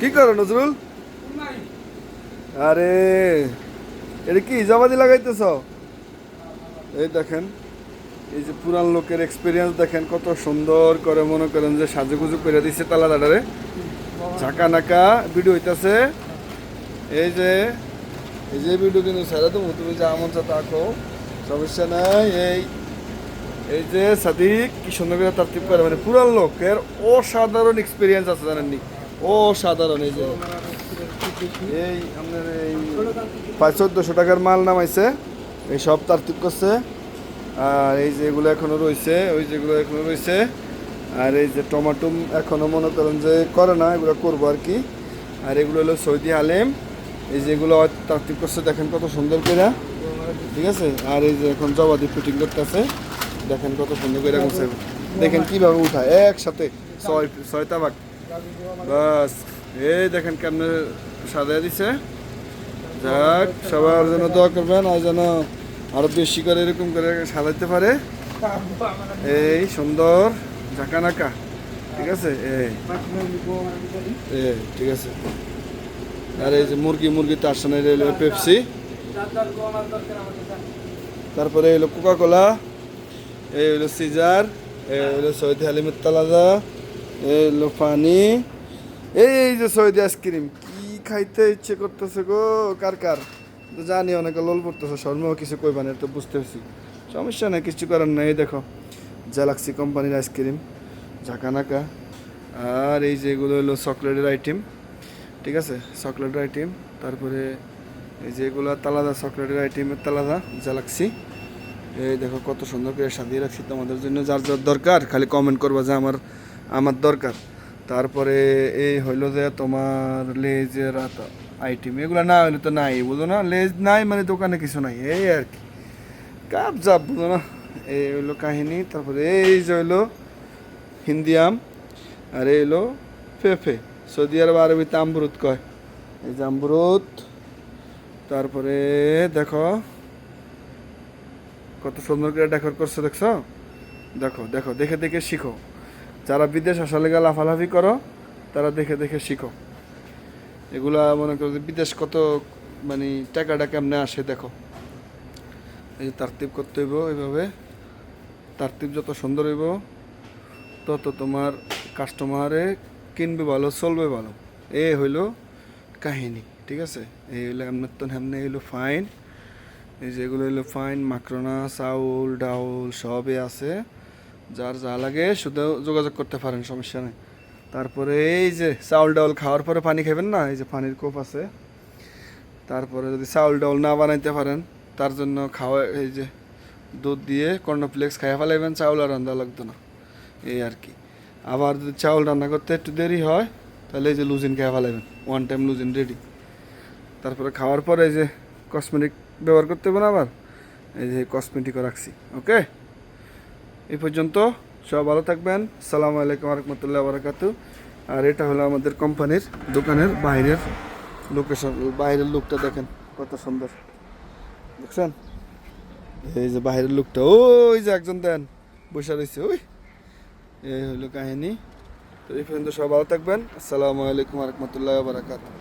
কি করো, নজরুল? আরে, এটা কি জবাদি লাগাইতেছ? এই দেখেন, এই যে পুরান লোকের এক্সপিরিয়েন্স দেখেন, কত সুন্দর করে মনে করেন যে সাজুগুজু করে দিচ্ছে তালা দাঁড়ারে ঝাঁকা নাকা ভিডিও হইতাছে। এই যে এই যে ভিডিও কিন্তু সারা তো তুমি যে আমন চা তাকো সমস্যা নাই, এই এই যে সাদিক, কি সুন্দর করে করে মানে পুরান লোকের অসাধারণ এক্সপিরিয়েন্স আছে জানেননি? অসাধারণ, এই যে। এই আপনার এই পাঁচ চোদ্দোশো টাকার মাল নামাইছে। এই সব তারতিব করছে। আর এই যে এগুলো এখনও রয়েছে ওই যেগুলো এখনও রয়েছে আর এই যে টমাটো এখনও মনে করেন যে করে না, এগুলো করব আর কি। আর এগুলো হলো সৌদি আলেম। এই যেগুলো তারতিব করছে, দেখেন কত সুন্দর করে। ঠিক আছে? আর এই যে এখন জবাদি ফিটিং করতেছে। দেখেন কত সুন্দর করে গুছে দেখেন কীভাবে উঠায়। একসাথে ছয় ছয়টা বাক বাস, এই দেখেন কেমনে সাজায় দিছে। যাক সবাই ওর জন্য দোয়া করবেন, আর যেন আরও বেশি করে এরকম করে সাজাইতে পারে। এই সুন্দর, ঝাঁকা নাকা, ঠিক আছে? এই ঠিক আছে। আর এই যে মুরগি মুরগি তার সঙ্গে রইল পেপসি তারপরে এলো কোকা কোলা এই হলো সিজার এই হলো সৌদি হালিমের তালাদা এই হলো পানি এই যে সৌদি আইসক্রিম কি খাইতে ইচ্ছে করতেছে গো? কার কার? জানি অনেকে লোল পড়তেছে, শর্মাও কিছু কইবা না তো বুঝতে পারছি। সমস্যা নাই, কিছু করার নাই দেখো। জ্যালাক্সি কোম্পানির আইসক্রিম ঝাঁকানাকা। আর এই যে এগুলো হলো চকলেটের আইটেম ঠিক আছে? চকলেটের আইটেম তারপরে এই যে এগুলো তালাদা চকলেটের আইটেমের তালাদা জ্যালাক্সি এই দেখো, কত সুন্দর করে সাজিয়ে রাখছি তোমাদের জন্য, যার যার দরকার, খালি কমেন্ট করবা যে আমার আমার দরকার। তারপরে এই হইল যে তোমার লেজের আইটেম এগুলো না হইলে তো নাই, বুঝো না? লেজ নাই মানে দোকানে কিছু নাই, এই আর কি। কাপ জাপ, বুঝো না? এই হইল কাহিনী, তারপরে এই যে হইল হিন্দিয়াম আর এই হইল ফেফে, সৌদি আরব আরবিতে আমরুত কয়। এই যে আমরুত তারপরে দেখো, কত সুন্দর করে ডেকোর করছে, দেখছ? দেখো দেখো, দেখে দেখে শিখো। যারা বিদেশ আসা লেগে লাফালাফি করো, তারা দেখে দেখে শিখো। এগুলা মনে করো যে বিদেশ কত মানে টাকাটা কেমনে আসে দেখো। এই যে তারতিব করতে হইব এইভাবে। তারতিব যত সুন্দর হইব, তত তোমার কাস্টমারে কিনবে ভালো, চলবে ভালো। এ হইল কাহিনী, ঠিক আছে? এই হইল এমন তো হেমনে হইল ফাইন এই যেগুলো হলো ফাইন মাকরোনা চাউল, ডাউল, সবই আছে। যার যা লাগে শুধু যোগাযোগ করতে পারেন, সমস্যা নেই। তারপরে এই যে চাউল ডাউল খাওয়ার পরে পানি খাবেন না? এই যে পানির কোপ আছে। তারপরে যদি চাউল ডাউল না বানাইতে পারেন, তার জন্য খাওয়া, এই যে দুধ দিয়ে কর্নফ্লেক্স খাইয়া ফেলাইবেন, চাউল আর রান্না লাগতো না। এই আর কি। আবার যদি চাউল রান্না করতে একটু দেরি হয়, তাহলে এই যে লুজিন খাইয়া ফেলাইবেন। ওয়ান টাইম লুজিন রেডি তারপরে খাওয়ার পরে এই যে কসমেটিক ব্যবহার করতে হবে না আবার? এই যে কসমেটিকও রাখছি। ওকে এই পর্যন্ত সব ভালো থাকবেন। সালাম আলাইকুম রহমতুল্লাহ বারাকাতু আর এটা হলো আমাদের কোম্পানির দোকানের বাইরের লোকেশন বাইরের লুকটা দেখেন, কত সুন্দর। দেখছেন? এই যে বাইরের লুকটা ওই যে একজন দেন, বসে রয়েছে, ওই। এই হলো কাহিনী। তো এই পর্যন্ত সব ভালো থাকবেন। আসসালামু আলাইকুম রহমতুল্লাহ বারাকাতু